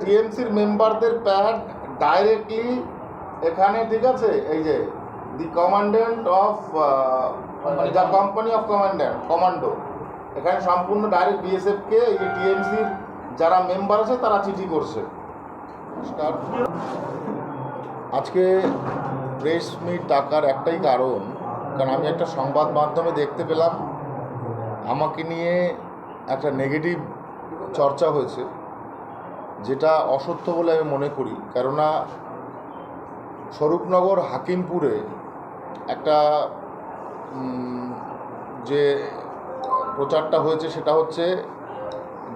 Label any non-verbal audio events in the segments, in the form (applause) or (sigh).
টিএমসির মেম্বারদের pad directly এখানে, ঠিক আছে? এই যে the commandant of the company of commandant commando এখানে সম্পূর্ণ ডাইরেক্ট বিএসএফকে এই টিএমসির যারা মেম্বার আছে, তারা চিঠি করছে। আজকে প্রেস মিট ডাকার একটাই কারণ কারণ আমি একটা সংবাদ মাধ্যমে দেখতে পেলাম। আমাকে নিয়ে একটা নেগেটিভ চর্চা হয়েছে। যেটা অসত্য বলে আমি মনে করি। কেননা স্বরূপনগর হাকিমপুরে একটা যে প্রচারটা হয়েছে সেটা হচ্ছে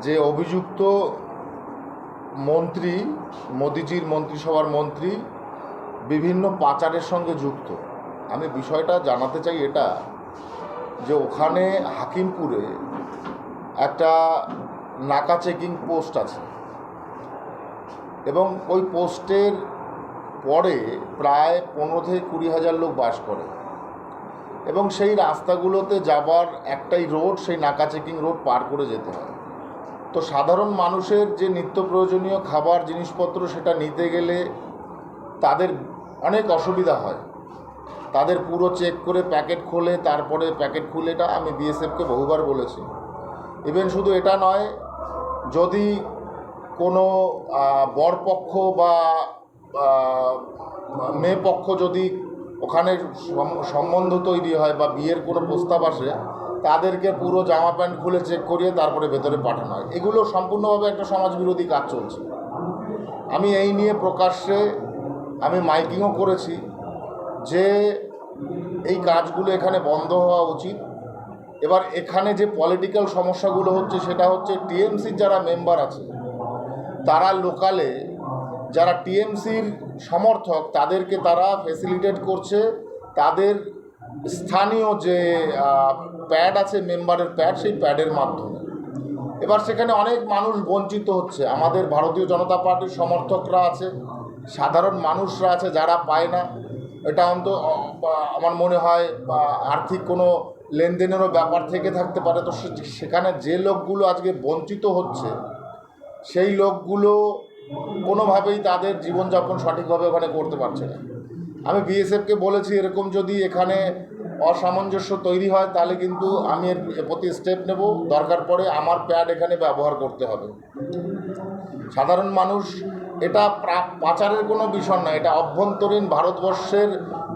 যে অভিযুক্ত মন্ত্রী, মোদিজির মন্ত্রিসভার মন্ত্রী বিভিন্ন পাচারের সঙ্গে যুক্ত। আমি বিষয়টা জানাতে চাই এটা, যে ওখানে হাকিমপুরে একটা নাকা চেকিং পোস্ট আছে। এবং ওই পোস্টের পরে প্রায় পনেরো থেকে কুড়ি হাজার লোক বাস করে। এবং সেই রাস্তাগুলোতে যাবার একটাই রোড, সেই নাকা চেকিং রোড পার করে যেতে হয়। তো সাধারণ মানুষের যে নিত্য প্রয়োজনীয় খাবার, জিনিসপত্র সেটা নিতে গেলে তাদের অনেক অসুবিধা হয়। তাদের পুরো চেক করে প্যাকেট খোলে, তারপরে প্যাকেট খুলে, এটা আমি বিএসএফকে বহুবার বলেছি। ইভেন শুধু এটা নয়, যদি কোনো বরপক্ষ বা মেয়ে পক্ষ যদি ওখানে সম্বন্ধ তৈরি হয় বা বিয়ের কোনো প্রস্তাব আসে, তাদেরকে পুরো জামা প্যান্ট খুলে চেক করিয়ে তারপরে ভেতরে পাঠানো হয়। এগুলো সম্পূর্ণভাবে একটা সমাজবিরোধী কাজ চলছে। আমি এই নিয়ে প্রকাশ্যে আমি মাইকিংও করেছি যে এই কাজগুলো এখানে বন্ধ হওয়া উচিত। এবার এখানে যে পলিটিক্যাল সমস্যাগুলো হচ্ছে সেটা হচ্ছে টিএমসির যারা মেম্বার আছে তারা লোকালে যারা টিএমসির সমর্থক, তাদেরকে তারা ফেসিলিটেট করছে। তাদের স্থানীয় যে প্যাড আছে মেম্বারের প্যাড সেই প্যাডের মাধ্যমে। এবার সেখানে অনেক মানুষ বঞ্চিত হচ্ছে। আমাদের ভারতীয় জনতা পার্টির সমর্থকরা আছে, সাধারণ মানুষরা আছে, যারা পায় না। এটা অন্ত আমার মনে হয় আর্থিক কোনো লেনদেনেরও ব্যাপার থেকে থাকতে পারে। তো সেখানে যে লোকগুলো আজকে বঞ্চিত হচ্ছে সেই লোকগুলো কোনোভাবেই তাদের জীবনযাপন সঠিকভাবে ওখানে করতে পারছে না। আমি বিএসএফকে বলেছি, এরকম যদি এখানে অসামঞ্জস্য তৈরি হয়, তাহলে কিন্তু আমি এর প্রতি স্টেপ নেব। দরকার পড়ে আমার প্যাড এখানে ব্যবহার করতে হবে। সাধারণ মানুষ, এটা পাচারের কোনো বিষয় না এটা অভ্যন্তরীণ ভারতবর্ষের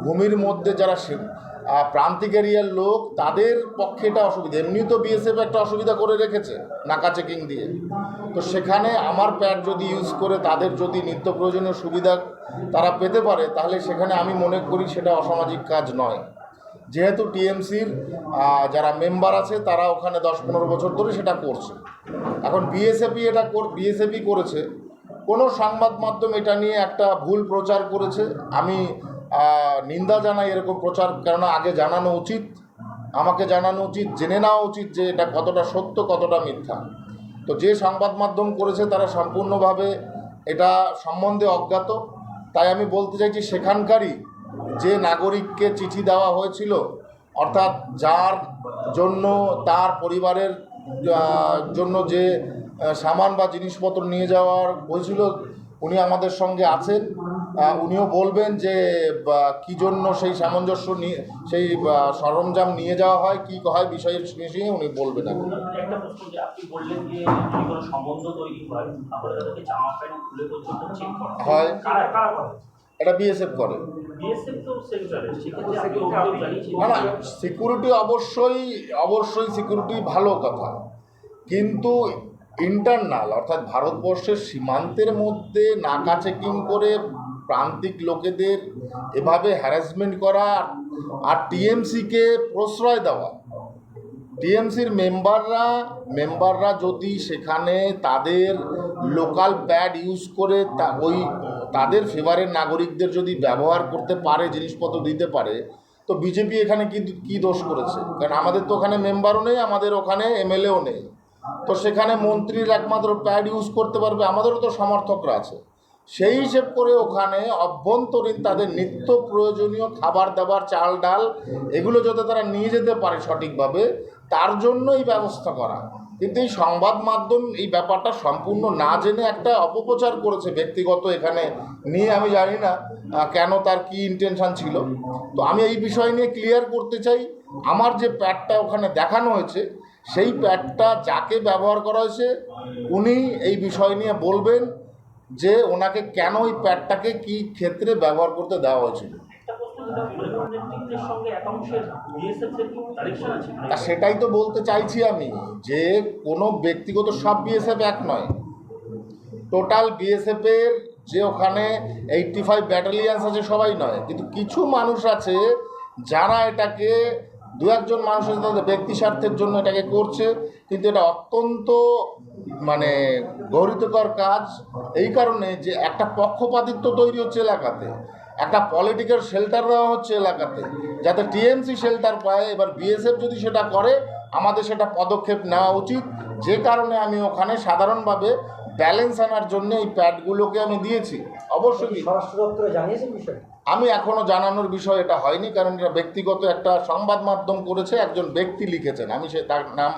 ভূমির মধ্যে যারা প্রান্তিক এরিয়ার লোক তাদের পক্ষে এটা অসুবিধা। এমনি তো বিএসএফ একটা অসুবিধা করে রেখেছে নাকা চেকিং দিয়ে। তো সেখানে আমার প্যাড যদি ইউজ করে, তাদের যদি নিত্য প্রয়োজনীয় সুবিধা তারা পেতে পারে, তাহলে সেখানে আমি মনে করি সেটা অসামাজিক কাজ নয়। যেহেতু টিএমসির যারা মেম্বার আছে, তারা ওখানে দশ পনেরো বছর ধরে সেটা করছে। এখন বিএসএপি এটা বিএসএপি করেছে। কোনো সংবাদ মাধ্যম এটা নিয়ে একটা ভুল প্রচার করেছে। আমি নিন্দা জানাই এরকম প্রচার, কেননা আগে জানানো উচিত, আমাকে জানানো উচিত, জেনে নেওয়া উচিত যে এটা কতটা সত্য, কতটা মিথ্যা। তো যে সংবাদ মাধ্যম করেছে তারা সম্পূর্ণভাবে এটা সম্বন্ধে অজ্ঞাত। তাই আমি বলতে চাইছি, সেখানকারই যে নাগরিককে চিঠি দেওয়া হয়েছিল, অর্থাৎ যার জন্য তার পরিবারের জন্য যে সামান বা জিনিসপত্র নিয়ে যাওয়ার বলছিল, উনি আমাদের সঙ্গে আছেন। উনিও বলবেন যে কি জন্য সেই সামঞ্জস্য নিয়ে সেই সরঞ্জাম নিয়ে যাওয়া হয় কি হয় বিষয়ের বিষয়ে উনি বলবেন একটা প্রশ্ন যে আপনি বললেন যে যদি কোনো সম্বন্ধ তৈরি হয় তাহলে তাদেরকে জামা প্যান্ট খুলে পর্যন্ত চেক করা হয়। কারা কারা করে? এটা বিএসএফ করে। না না সিকিউরিটি অবশ্যই অবশ্যই সিকিউরিটি ভালো কথা। কিন্তু ইন্টারনাল অর্থাৎ ভারতবর্ষের সীমান্তের মধ্যে নাকা চেকিং করে প্রান্তিক লোকেদের এভাবে হ্যারাসমেন্ট করা আর টিএমসিকে প্রশ্রয় দেওয়া। টিএমসির মেম্বাররা মেম্বাররা যদি সেখানে তাদের লোকাল প্যাড ইউজ করে তা ওই তাদের ফেভারের নাগরিকদের যদি ব্যবহার করতে পারে, জিনিসপত্র দিতে পারে, তো বিজেপি এখানে কি কী দোষ করেছে? কারণ আমাদের তো ওখানে মেম্বারও নেই, আমাদের ওখানে এমএলএও নেই। তো সেখানে মন্ত্রীর একমাত্র প্যাড ইউজ করতে পারবে, আমাদেরও তো সমর্থকরা আছে। সেই হিসেব করে ওখানে অভ্যন্তরীণ তাদের নিত্য প্রয়োজনীয় খাবার দাবার, চাল, ডাল, এগুলো যাতে তারা নিয়ে যেতে পারে সঠিকভাবে, তার জন্য এই ব্যবস্থা করা। কিন্তু এই সংবাদ মাধ্যম এই ব্যাপারটা সম্পূর্ণ না জেনে একটা অপপ্রচার করেছে ব্যক্তিগত এখানে নিয়ে, আমি জানি না কেন তার কি ইন্টেনশন ছিল। তো আমি এই বিষয় নিয়ে ক্লিয়ার করতে চাই, আমার যে প্যাডটা ওখানে দেখানো হয়েছে, সেই প্যাডটা যাকে ব্যবহার করা হয়েছে, উনি এই বিষয় নিয়ে বলবেন যে ওনাকে কেন ওই প্যাডটাকে কি ক্ষেত্রে ব্যবহার করতে দেওয়া হয়েছিল? তা সেটাই তো বলতে চাইছি আমি যে কোনো ব্যক্তিগত সব বিএসএফ এক নয়। টোটাল বিএসএফের যে ওখানে এইটটি ফাইভ ব্যাটালিয়ান্স আছে সবাই নয় কিন্তু কিছু মানুষ আছে যারা এটাকে দু একজন মানুষ তাদের ব্যক্তি স্বার্থের জন্য এটাকে করছে, কিন্তু এটা অত্যন্ত মানে গৌরিতকর কাজ। এই কারণে যে একটা পক্ষপাতিত্ব তৈরি হচ্ছে এলাকাতে, একটা পলিটিক্যাল শেল্টার দেওয়া হচ্ছে এলাকাতে, যাতে টিএমসি শেল্টার পায়। এবার বিএসএফ যদি সেটা করে, আমাদের সেটা পদক্ষেপ নেওয়া উচিত। যে কারণে আমি ওখানে সাধারণভাবে ব্যালেন্স আনার জন্য এই প্যাডগুলোকে আমি দিয়েছি। অবশ্যই। স্বরাষ্ট্র দপ্তরে জানিয়েছেন বিষয় আমি এখনও জানানোর বিষয় এটা হয়নি কারণ এটা ব্যক্তিগত একটা সংবাদ মাধ্যম করেছে একজন ব্যক্তি লিখেছেন। আমি সে তার নাম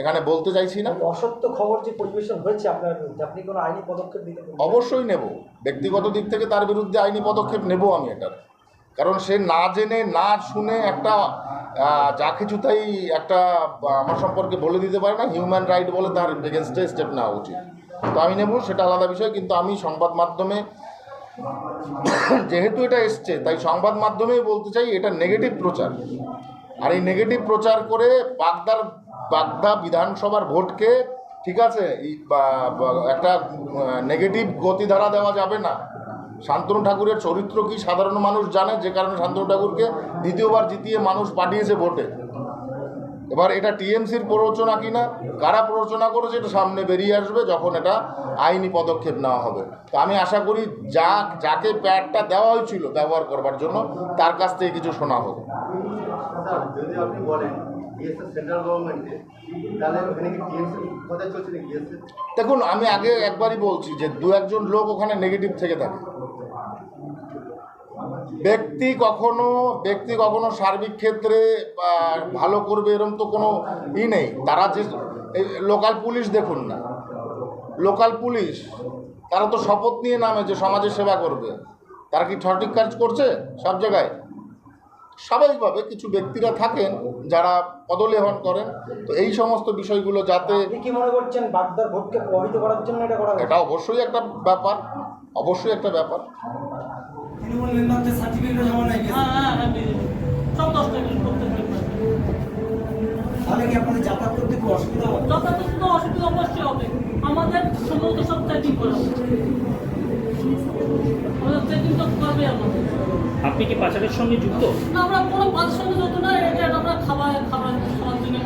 এখানে বলতে চাইছি না। অসত্য খবর যে পরিবেশন হয়েছে আপনার আপনি কোনো আইনি পদক্ষেপ নিতে অবশ্যই নেব। ব্যক্তিগত দিক থেকে তার বিরুদ্ধে আইনি পদক্ষেপ নেব আমি এটার। কারণ সে না জেনে না শুনে একটা যা কিছু তাই একটা আমার সম্পর্কে বলে দিতে পারে না হিউম্যান রাইট বলে তার এগেনস্টে স্টেপ নেওয়া উচিত। তো আমি নেব সেটা আলাদা বিষয় কিন্তু আমি সংবাদ মাধ্যমে (coughs) যেহেতু এটা এসছে, তাই সংবাদ মাধ্যমেই বলতে চাই এটা নেগেটিভ প্রচার। আর এই নেগেটিভ প্রচার করে বাগদার, বাগদা বিধানসভার ভোটকে, ঠিক আছে একটা নেগেটিভ গতিধারা দেওয়া যাবে না। শান্তনু ঠাকুরের চরিত্র কি সাধারণ মানুষ জানে? যে কারণে শান্তনু ঠাকুরকে দ্বিতীয়বার জিতিয়ে মানুষ পাঠিয়েছে ভোটে। এবার এটা টিএমসির প্ররোচনা কিনা কারা প্ররোচনা করেছে এটা সামনে বেরিয়ে আসবে যখন এটা আইনি পদক্ষেপ নেওয়া হবে। তো আমি আশা করি যা যাকে প্যাডটা দেওয়া হয়েছিল ব্যবহার করবার জন্য তার কাছ থেকে কিছু শোনা হবে স্যার যদি আপনি বলেন বিএসএফ সেন্ট্রাল গভর্নমেন্টে তাহলে ওখানে কি টিএমসি কোথায় চলছে না বিএসএফ দেখুন আমি আগে একবারই বলছি যে দু একজন লোক ওখানে নেগেটিভ থেকে থাকে। ব্যক্তি কখনো ব্যক্তি কখনো সার্বিক ক্ষেত্রে ভালো করবে এরকম তো কোনো ই নেই। তারা যে লোকাল পুলিশ দেখুন না। লোকাল পুলিশ তারা তো শপথ নিয়ে নামে যে সমাজের সেবা করবে। তারা কি সঠিক কাজ করছে? সব জায়গায়। স্বাভাবিকভাবে কিছু ব্যক্তিরা থাকেন যারা পদলেহন করেন। তো এই সমস্ত বিষয়গুলো যাতে কি মনে করছেন বাগদার ভোটকে প্রভাবিত করার জন্য এটা করা এটা অবশ্যই একটা ব্যাপার। অবশ্যই একটা ব্যাপার। হ্যাঁ হ্যাঁ হ্যাঁ তাহলে কি আপনাদের যাতায়াত করতে খুব অসুবিধা হবে? অসুবিধা অবশ্যই হবে। আমাদের সব চেকিং করা আপনি কি পাচারের সঙ্গে যুক্ত? না আমরা কোনো সঙ্গে যত না এটা আমরা খাবার খাবার খাওয়ার জন্য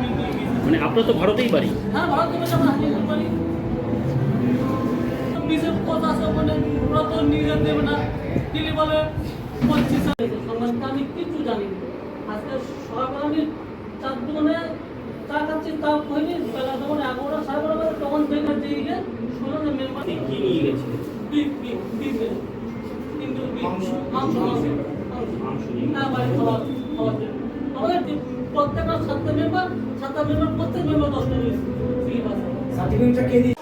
মানে আপনার তো ভারতেই বাড়ি। হ্যাঁ ভারত থেকে আমরা হারিয়ে দিতে বিশেষ কথা আছে ওখানে ওরা তো নিজে দেবে না। দিল্লি বলে পঁচিশ সম্বন্ধে আমি কিছু জানি আজকে সকালবেলা আমি চার দোকানে চা খাচ্ছি তা হয়নি বেলা তখন এগারোটা সাড়ে বারোটা তখন দেখে দিয়ে গিয়ে শুনলাম যে মেম্বার কি নিয়ে গেছিলেন বিপ বিপ বিপ কিন্তু মাংস? মাংস মাংস। হ্যাঁ বাড়ি আমাদের প্রত্যেকটা সাতটা মেম্বার সাতটা মেম্বার প্রত্যেক মেম্বার দশটা আছে সার্টিফিকেটটা কে দিয়ে